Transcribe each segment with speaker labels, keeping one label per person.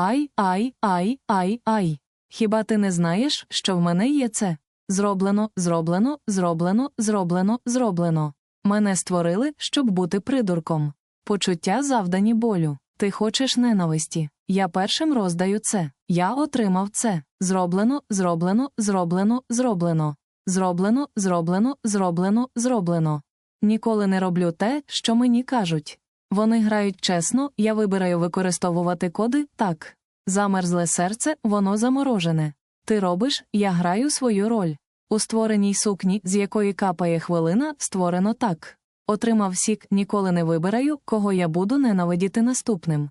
Speaker 1: Ай, ай, ай, ай, ай. Хіба ти не знаєш, що в мене є це? Зроблено, зроблено, зроблено, зроблено, зроблено. Мене створили, щоб бути придурком. Почуття завдані болю. Ти хочеш ненависті. Я першим роздаю це. Я отримав це. Зроблено, зроблено, зроблено, зроблено. Зроблено, зроблено, зроблено, зроблено. Ніколи не роблю те, що мені кажуть. Вони грають чесно, я вибираю використовувати коди так. Замерзле серце, воно заморожене. Ти робиш, я граю свою роль. У створеній сукні, з якої капає хвилина, створено так. Отримав сік, ніколи не вибираю, кого я буду ненавидіти наступним.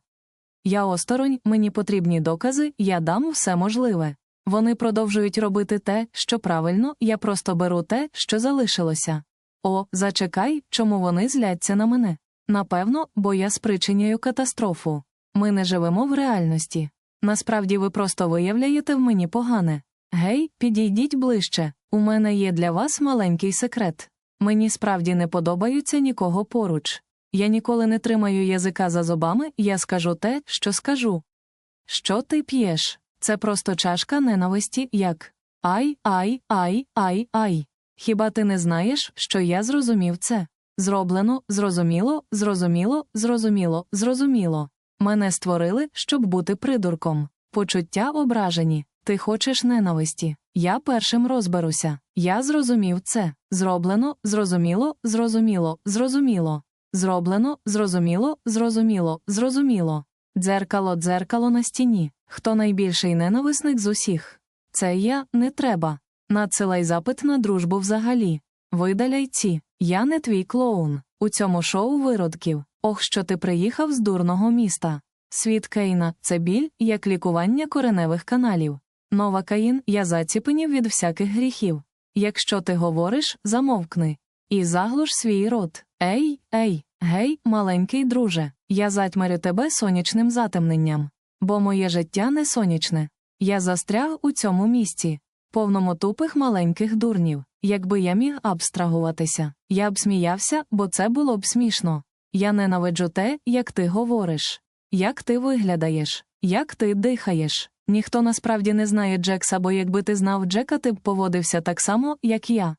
Speaker 1: Я осторонь, мені потрібні докази, я дам все можливе. Вони продовжують робити те, що правильно, я просто беру те, що залишилося. О, зачекай, чому вони зляться на мене. Напевно, бо я спричиняю катастрофу. Ми не живемо в реальності. Насправді ви просто виявляєте в мені погане. Гей, підійдіть ближче. У мене є для вас маленький секрет. Мені справді не подобаються нікого поруч. Я ніколи не тримаю язика за зубами, я скажу те, що скажу. Що ти п'єш? Це просто чашка ненависті, як ай, ай, ай, ай, ай. Хіба ти не знаєш, що я зрозумів це? Зроблено, зрозуміло, зрозуміло, зрозуміло, зрозуміло. Мене створили, щоб бути придурком. Почуття ображені. Ти хочеш ненависті. Я першим розберуся. Я зрозумів це. Зроблено, зрозуміло, зрозуміло, зрозуміло. Зроблено, зрозуміло, зрозуміло, зрозуміло. Дзеркало, дзеркало на стіні. Хто найбільший ненависник з усіх? Це я не треба. Надсилай запит на дружбу взагалі. Видаляй ці. Я не твій клоун. У цьому шоу виродків. Ох, що ти приїхав з дурного міста. Світ Кейна це біль, як лікування кореневих каналів. Нова Каїн, я заціпенів від всяких гріхів. Якщо ти говориш, замовкни. І заглуш свій рот. Ей, ей, гей, маленький друже, я затьмарю тебе сонячним затемненням. Бо моє життя не сонячне. Я застряг у цьому місці, повному тупих маленьких дурнів. Якби я міг абстрагуватися, я б сміявся, бо це було б смішно. Я ненавиджу те, як ти говориш, як ти виглядаєш, як ти дихаєш. Ніхто насправді не знає Джекса, бо якби ти знав Джека, ти б поводився так само, як я.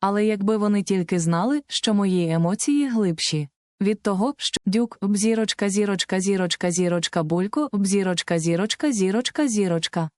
Speaker 1: Але якби вони тільки знали, що мої емоції глибші. Від того, що дюк, бзірочка, зірочка, зірочка, зірочка, булько, бзірочка, зірочка, зірочка, зірочка.